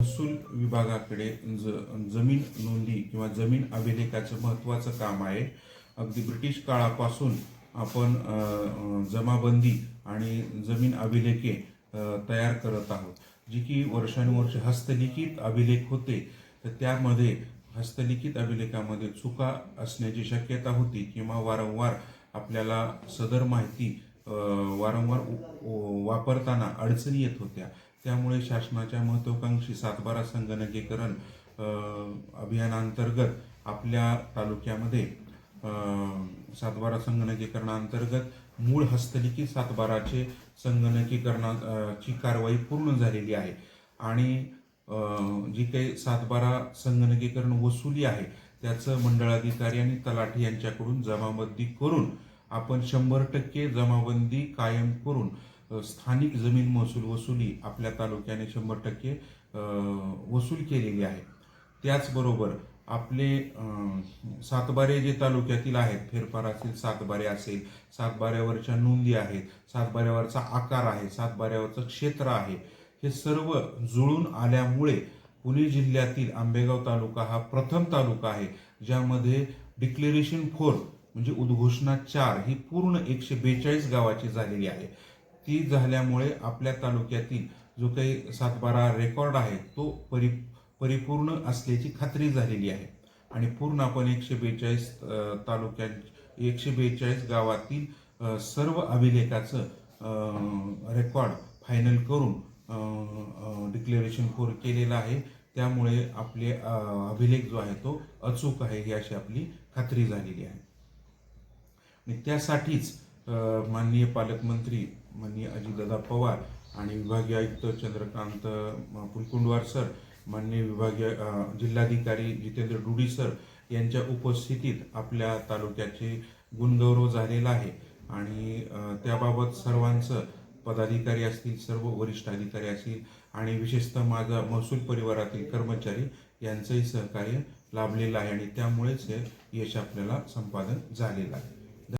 महसूल विभागाकडे ज जमीन नोंदी किंवा जमीन अभिलेखाचं महत्त्वाचं काम आहे. अगदी ब्रिटिश काळापासून आपण जमाबंदी आणि जमीन अभिलेखे तयार करत आहोत. जी की वर्षानुवर्ष हस्तलिखित अभिलेख होते तर त्यामध्ये हस्तलिखित अभिलेखामध्ये चुका असण्याची शक्यता होती किंवा वारंवार आपल्याला सदर माहिती वारंवार वापरताना अडचणी येत होत्या. त्यामुळे शासनाच्या महत्वाकांक्षी सातबारा संगणकीकरण अभियानांतर्गत आपल्या तालुक्यामध्ये सातबारा संगणकीकरणाअंतर्गत मूळ हस्तलिखित सातबाराचे संगणकीकरणाची कारवाई पूर्ण झालेली आहे. आणि जी काही सातबारा संगणकीकरण वसुली आहे त्याचं मंडळाधिकारी आणि तलाठी यांच्याकडून जमाबंदी करून आपण शंभर टक्के जमाबंदी कायम करून स्थानिक जमीन महसूल वसुली आपल्या तालुक्याने शंभर टक्के वसूल केलेली आहे. त्याचबरोबर आपले सातबारे जे तालुक्यातील आहेत फेरफार असेल सातबारे असेल सातबाऱ्यावरच्या नोंदी आहेत सातबाऱ्यावरचा आकार आहे सातबाऱ्यावरचं क्षेत्र आहे हे सर्व जुळून आल्यामुळे पुणे जिल्ह्यातील आंबेगाव तालुका हा प्रथम तालुका आहे ज्यामध्ये डिक्लेरेशन फोर म्हणजे उद्घोषणा चार ही पूर्ण एकशे बेचाळीस गावाची झालेली आहे. ती झाल्यामुळे आपल्या तालुक्यातील जो काही सातबारा रेकॉर्ड आहे तो परि परिपूर्ण असल्याची खात्री झालेली आहे. आणि पूर्ण आपण एकशे बेचाळीस तालुक्यां एकशे बेचाळीस गावातील सर्व अभिलेखाचं रेकॉर्ड फायनल करून डिक्लेरेशन फोर केलेलं आहे. त्यामुळे आपले अभिलेख जो आहे तो अचूक आहे ही अशी आपली खात्री झालेली आहे. आणि त्यासाठीच माननीय पालकमंत्री माननीय अजितदादा पवार आणि विभागीय आयुक्त चंद्रकांत पुलकुंडवार सर माननीय विभागीय जिल्हाधिकारी जितेंद्र डुडी सर यांच्या उपस्थितीत आपल्या तालुक्याचे गुणगौरव झालेला आहे. आणि त्याबाबत सर्वांचं पदाधिकारी असतील सर्व वरिष्ठ अधिकारी असतील आणि विशेषतः माझा महसूल परिवारातील कर्मचारी यांचंही सहकार्य लाभलेलं आहे आणि त्यामुळेच हे यश आपल्याला संपादन झालेलं आहे.